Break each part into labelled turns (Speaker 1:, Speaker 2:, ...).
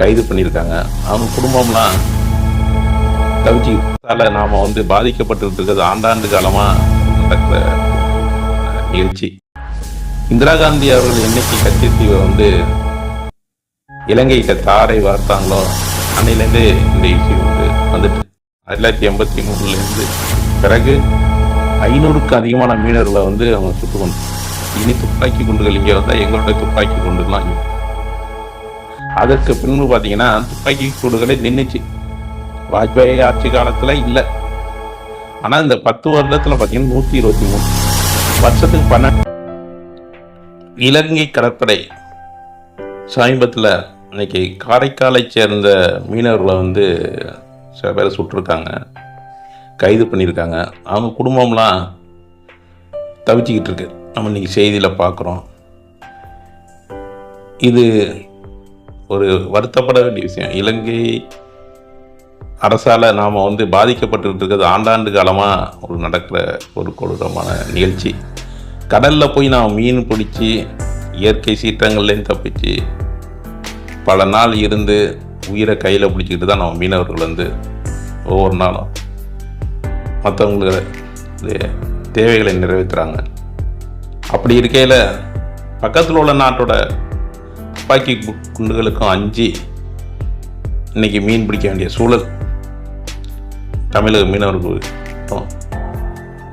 Speaker 1: கைது பண்ணியிருக்காங்க. அவங்க குடும்பம்லாம் தவிச்சிக்கிட்டால நாம் வந்து பாதிக்கப்பட்டு இருக்கிறது ஆண்டாண்டு காலமாக நடக்கிற நிகழ்ச்சி. இந்திரா காந்தி அவர்கள் என்னைக்கு கட்சித்தீவை வந்து இலங்கைக்கு தாரை வார்த்தாங்களோ அன்னையிலேருந்து இந்த இஷ்யூ வந்து வந்துட்டு ஆயிரத்தி தொள்ளாயிரத்தி எண்பத்தி மூணுலேருந்து பிறகு ஐநூறுக்கும் அதிகமான மீனர்களை வந்து அவங்க சுட்டு கொண்டு இனி துப்பாக்கி குண்டுகள் இங்கே வந்தால் எங்களுடைய துப்பாக்கி குண்டுலாம் இங்கே அதற்கு பின்பு பார்த்தீங்கன்னா துப்பாக்கி சூடுகளே நின்றுச்சு வாஜ்பாய் ஆட்சி காலத்தில் இல்லை. ஆனால் இந்த பத்து வருடத்தில் பார்த்தீங்கன்னா நூற்றி இருபத்தி மூணு. வருஷத்துக்கு பன்னெண்டு. இலங்கை கடற்படை சமீபத்தில் இன்னைக்கு காரைக்காலை சேர்ந்த மீனவர்களை வந்து சில பேர் சுட்டிருக்காங்க. கைது பண்ணியிருக்காங்க. அவங்க குடும்பம்லாம் தவிச்சிக்கிட்டு இருக்கு. நம்ம இன்னைக்கு செய்தியில் பார்க்குறோம். இது ஒரு வருத்தப்பட வேண்டிய விஷயம். இலங்கை அரசால் நாம் வந்து பாதிக்கப்பட்டு இருக்கிறது ஆண்டாண்டு காலமாக ஒரு நடக்கிற ஒரு கொடூரமான நிகழ்ச்சி. கடலில் போய் நாம் மீன் பிடிச்சி இயற்கை சீற்றங்கள்லேருந்து தப்பிச்சு பல நாள் இருந்து உயிரை கையில் பிடிச்சிக்கிட்டு தான் நம்ம மீனவர்கள் வந்து ஒவ்வொரு நாளும் மற்றவங்களுக்கு தேவைகளை நிறைவேற்றுறாங்க அப்படி இருக்கையில் பக்கத்தில் உள்ள நாட்டோட துப்பாக்கி குண்டுகளுக்கும் அஞ்சு இன்னைக்கு மீன் பிடிக்க வேண்டிய சூழல். தமிழக மீனவர்கள்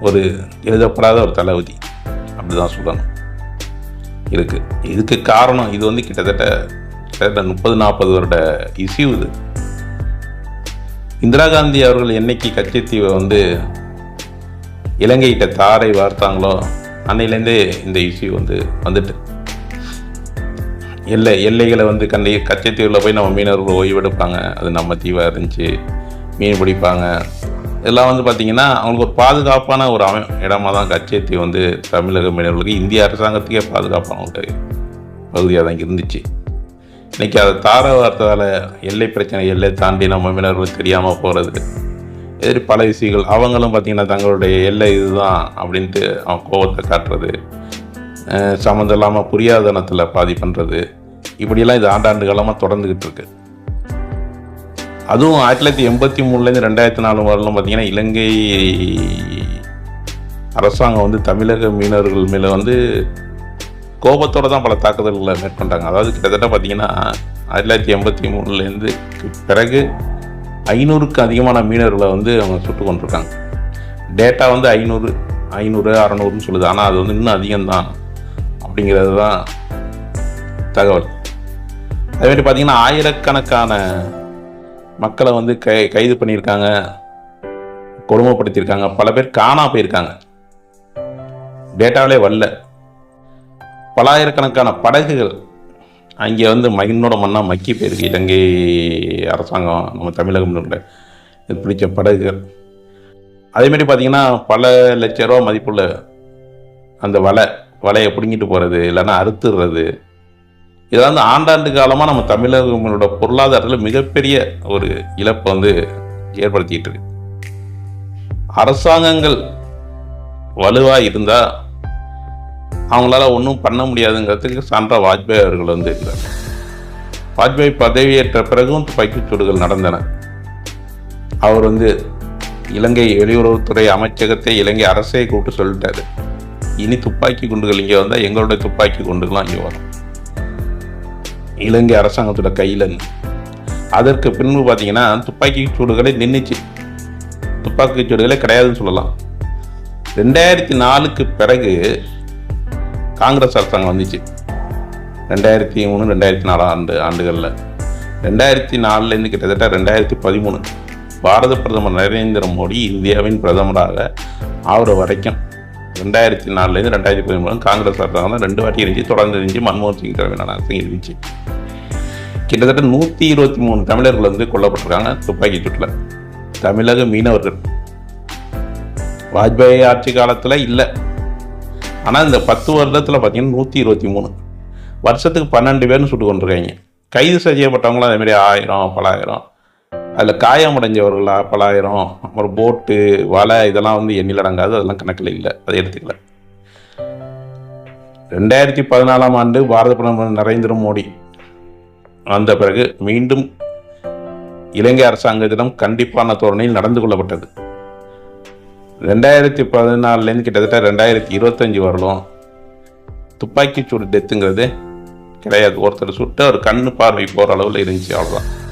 Speaker 1: ஒரு எழுதப்படாத ஒரு தளபதி. அப்படிதான் சொல்லணும். இருக்கு. இதுக்கு காரணம் இது வந்து கிட்டத்தட்ட கிட்டத்தட்ட முப்பது நாற்பது வருட இஷ்யூ இது. இந்திரா காந்தி அவர்கள் என்னைக்கு கச்சத்தீவை வந்து இலங்கைகிட்ட தாரை வார்த்தாங்களோ அன்னையிலேருந்தே இந்த இஷ்யூ வந்து வந்துட்டு. எல்லை எல்லைகளை வந்து கண்டி கச்சத்தீவில் போய் நம்ம மீனவர்கள் ஓய்வெடுப்பாங்க. அது நம்ம தீவாக இருந்துச்சு மீன் பிடிப்பாங்க. இதெல்லாம் வந்து பார்த்திங்கன்னா அவங்களுக்கு ஒரு பாதுகாப்பான ஒரு அமை இடமாக தான் கச்சத்தீவு வந்து தமிழக மீனவர்களுக்கு இந்திய அரசாங்கத்துக்கே பாதுகாப்பான ஒரு பகுதியாக தான் இருந்துச்சு. இன்றைக்கி அதை தார வார்த்ததால் எல்லை பிரச்சனை எல்லை தாண்டி நம்ம மீனவர்களுக்கு தெரியாமல் போகிறது எதிரி பல விஷயங்கள் அவங்களும் பார்த்திங்கன்னா தங்களுடைய எல்லை இதுதான் அப்படின்ட்டு அவன் கோபத்தை காட்டுறது. சம்மந்தம் இல்லாமல் புரியாதனத்தில் பாதி பண்ணுறது இப்படியெல்லாம் இது ஆண்டாண்டு காலமாக தொடர்ந்துக்கிட்டு இருக்கு. அதுவும் ஆயிரத்தி தொள்ளாயிரத்தி எண்பத்தி மூணுலேருந்து ரெண்டாயிரத்தி நாலு வரலாம் பார்த்தீங்கன்னா இலங்கை அரசாங்கம் வந்து தமிழக மீனவர்கள் மேலே வந்து கோபத்தோட தான் பல தாக்குதல்களை மேற்கொண்டாங்க. அதாவது கிட்டத்தட்ட பார்த்தீங்கன்னா ஆயிரத்தி தொள்ளாயிரத்தி எண்பத்தி மூணுலேருந்து பிறகு ஐநூறுக்கு அதிகமான மீனவர்களை வந்து அவங்க சுட்டு கொண்டிருக்காங்க டேட்டா வந்து ஐநூறு ஐநூறு அறநூறுன்னு சொல்லுது. ஆனால் அது வந்து இன்னும் அதிகம்தான் அப்படிங்கிறது தான் தகவல். அதேமாதிரி பார்த்தீங்கன்னா ஆயிரக்கணக்கான மக்களை வந்து கை கைது பண்ணியிருக்காங்க. கொடுமைப்படுத்தியிருக்காங்க. பல பேர் காணா போயிருக்காங்க. டேட்டாவிலே வரல. பலாயிரக்கணக்கான படகுகள் அங்கே வந்து மகிழ்னோட மண்ணாக மக்கி போயிருக்கு. இலங்கை அரசாங்கம் நம்ம தமிழகம் இது பிடிச்ச படகுகள். அதேமாரி பார்த்தீங்கன்னா பல லட்ச ரூபா மதிப்புள்ள அந்த வலை வலையை பிடுங்கிட்டு போகிறது இல்லைன்னா அறுத்துடுறது. இதெல்லாம் வந்து ஆண்டாண்டு காலமாக நம்ம தமிழகங்களோட பொருளாதாரத்தில் மிகப்பெரிய ஒரு இழப்பை வந்து ஏற்படுத்திக்கிட்டு இருக்கு. அரசாங்கங்கள் வலுவாக இருந்தால் அவங்களால ஒன்றும் பண்ண முடியாதுங்கிறதுக்கு சான்றா வாஜ்பாய் அவர்கள் வந்து இருந்தார் வாஜ்பாய் பதவியேற்ற பிறகும் துப்பாக்கிச் சூடுகள் நடந்தன. அவர் வந்து இலங்கை வெளியுறவுத்துறை அமைச்சகத்தை இலங்கை அரசை கூப்பிட்டு சொல்லிட்டாரு. இனி துப்பாக்கி குண்டுகள் இங்கே வந்தால் எங்களுடைய துப்பாக்கி குண்டுகள்லாம் இங்கே வரும். இலங்கை அரசாங்கத்தோட கையில் அதற்கு பின்பு பார்த்தீங்கன்னா துப்பாக்கி சூடுகளே நின்றுச்சு துப்பாக்கி சூடுகளே கிடையாதுன்னு சொல்லலாம். ரெண்டாயிரத்தி நாலுக்கு பிறகு காங்கிரஸ் அரசாங்கம் வந்துச்சு. ரெண்டாயிரத்தி மூணு ரெண்டாயிரத்தி நாலாம் ஆண்டு ஆண்டுகளில். ரெண்டாயிரத்தி நாலுலேருந்து கிட்டத்தட்ட ரெண்டாயிரத்தி பதிமூணு. பாரத பிரதமர் நரேந்திர மோடி இந்தியாவின் பிரதமராக ஆகிற வரைக்கும் ரெண்டாயிரத்தி நாலுலேருந்து ரெண்டாயிரத்தி பதிமூணு காங்கிரஸ் அரசாங்கம் தான் ரெண்டு வாட்டி இருந்துச்சு தொடர்ந்து இருந்துச்சு மன்மோகன் சிங் தலைமையிலான அரசு இருந்துச்சு கிட்டத்தட்ட நூற்றி இருபத்தி மூணு தமிழர்கள் வந்து கொல்லப்பட்டிருக்காங்க துப்பாக்கி சுட்டில். தமிழக மீனவர்கள். வாஜ்பாய் ஆட்சி காலத்தில் இல்லை. ஆனால் இந்த பத்து வருடத்தில் பார்த்தீங்கன்னா நூற்றி இருபத்தி மூணு வருஷத்துக்கு பன்னெண்டு பேர்னு சுட்டு கொண்டிருக்காங்க. கைது செய்யப்பட்டவங்களும் அதேமாரி ஆயிரம் பலாயிரம் அதில் காயமடைஞ்சவர்களா பலாயிரம் அப்புறம் போட்டு வலை இதெல்லாம் வந்து எண்ணில் அடங்காது அதெல்லாம் கணக்கில் இல்லை. அதை எடுத்துக்கல. ரெண்டாயிரத்தி பதினாலாம் ஆண்டு பாரத பிரதமர் நரேந்திர மோடி வந்த பிறகு மீண்டும் இலங்கை அரசாங்கத்திடம் கண்டிப்பான தோரணையில் நடந்து கொள்ளப்பட்டது. ரெண்டாயிரத்தி பதினாலுலேருந்து கிட்டத்தட்ட ரெண்டாயிரத்தி இருபத்தஞ்சி வரலும் துப்பாக்கிச்சூடு டெத்துங்கிறது கிடையாது ஒருத்தர் சுட்டு ஒரு கண்ணு பார்வை போகிற அளவில் இருந்துச்சு அவ்வளோதான்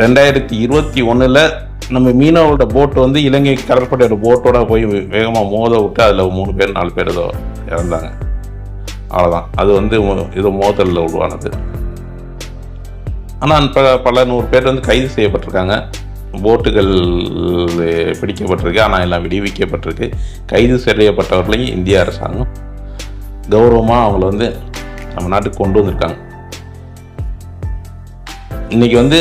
Speaker 1: ரெண்டாயிரத்தி இருபத்தி ஒன்றில் நம்ம மீனவோட போட் வந்து இலங்கை கடற்படையோட போட்டோட போய் வேகமாக மோத விட்டு அதில் மூணு பேர் நாலு பேர் ஏதோ இறந்தாங்க. அவ்வளோதான் அது வந்து இது மோதலில் உருவானது. ஆனால் பல பல நூறு பேர் வந்து கைது செய்யப்பட்டிருக்காங்க. போட்டுகள் பிடிக்கப்பட்டிருக்கு. ஆனால் எல்லாம் விடுவிக்கப்பட்டிருக்கு. கைது செய்யப்பட்டவர்களையும் இந்திய அரசாங்கம் கௌரவமாக அவங்கள வந்து நம்ம நாட்டுக்கு கொண்டு வந்திருக்காங்க. இன்றைக்கி வந்து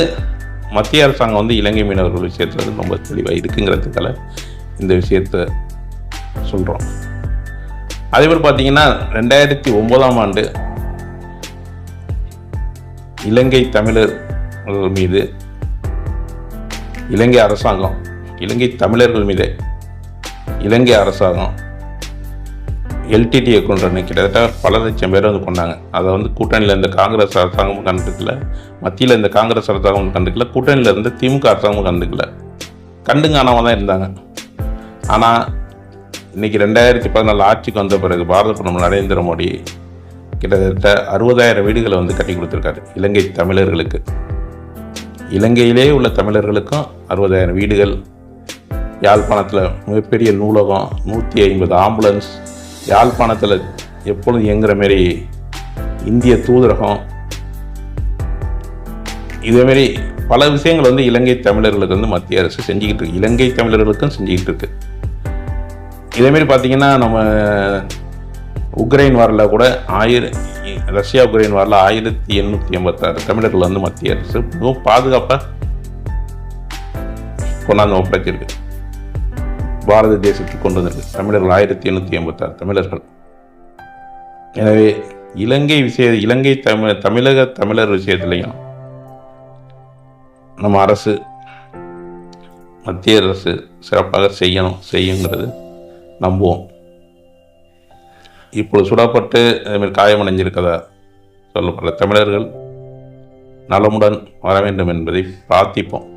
Speaker 1: மத்திய அரசாங்கம் வந்து இலங்கை மீனவர்கள் விஷயத்தில் ரொம்ப தெளிவாக இருக்குங்கிறதுக்கால இந்த விஷயத்த சொல்கிறோம் அதேபோல் பார்த்தீங்கன்னா ரெண்டாயிரத்தி ஒன்பதாம் ஆண்டு இலங்கை தமிழர்கள் மீது இலங்கை அரசாங்கம் இலங்கை தமிழர்கள் மீது இலங்கை அரசாங்கம் எல்டிடியை கொண்டு கிட்டத்தட்ட பல லட்சம் பேர் வந்து கொண்டாங்க. அதை வந்து கூட்டணியில் இருந்த காங்கிரஸ் அரசாங்கமும் கண்டுக்கல. மத்தியில் இருந்த காங்கிரஸ் அரசாங்கமும் கண்டுக்கல. கூட்டணியில் இருந்த திமுக அரசாங்கமும் கண்டுக்கல. கண்டுங்கானவங்க தான் இருந்தாங்க. ஆனால் இன்னைக்கு ரெண்டாயிரத்தி பதினாலு ஆட்சிக்கு வந்த பிறகு பாரத பிரதமர் நரேந்திர மோடி கிட்டத்தட்ட அறுபதாயிரம் வீடுகளை வந்து கட்டி கொடுத்துருக்காரு. இலங்கை தமிழர்களுக்கு. இலங்கையிலே உள்ள தமிழர்களுக்கும் அறுபதாயிரம் வீடுகள் யாழ்ப்பாணத்தில் மிகப்பெரிய நூலகம் நூற்றி ஐம்பது ஆம்புலன்ஸ் யாழ்ப்பாணத்தில் எப்பொழுதும் இயங்குற மாரி இந்திய தூதரகம். இதேமாரி பல விஷயங்கள் வந்து இலங்கை தமிழர்களுக்கு வந்து மத்திய அரசு செஞ்சுக்கிட்டு இருக்கு. இலங்கை தமிழர்களுக்கும் செஞ்சுக்கிட்டு இருக்கு. இதேமாரி பார்த்தீங்கன்னா நம்ம உக்ரைன் வாரில் கூட ஆயிர ரஷ்யா உக்ரைன் வாரில் ஆயிரத்தி எண்ணூற்றி எண்பத்தாறு தமிழர்கள் வந்து மத்திய அரசு மிகவும் பாதுகாப்பாக கொண்டாந்து ஒப்படைச்சிருக்கு. பாரத தேசத்துக்கு கொண்டு வந்தது தமிழர்கள் ஆயிரத்தி எண்ணூற்றி எண்பத்தாறு தமிழர்கள். எனவே இலங்கை விஷய இலங்கை தமிழ் தமிழக தமிழர் விஷயத்துலையும் நம்ம அரசு மத்திய அரசு சிறப்பாக செய்யணும் செய்யுங்கிறது நம்புவோம். இப்பொழுது சுடப்பட்டு அதுமாரி காயமடைஞ்சிருக்கதா சொல்லப்படுற தமிழர்கள் நலமுடன் வர வேண்டும் என்பதை பிரார்த்திப்போம்.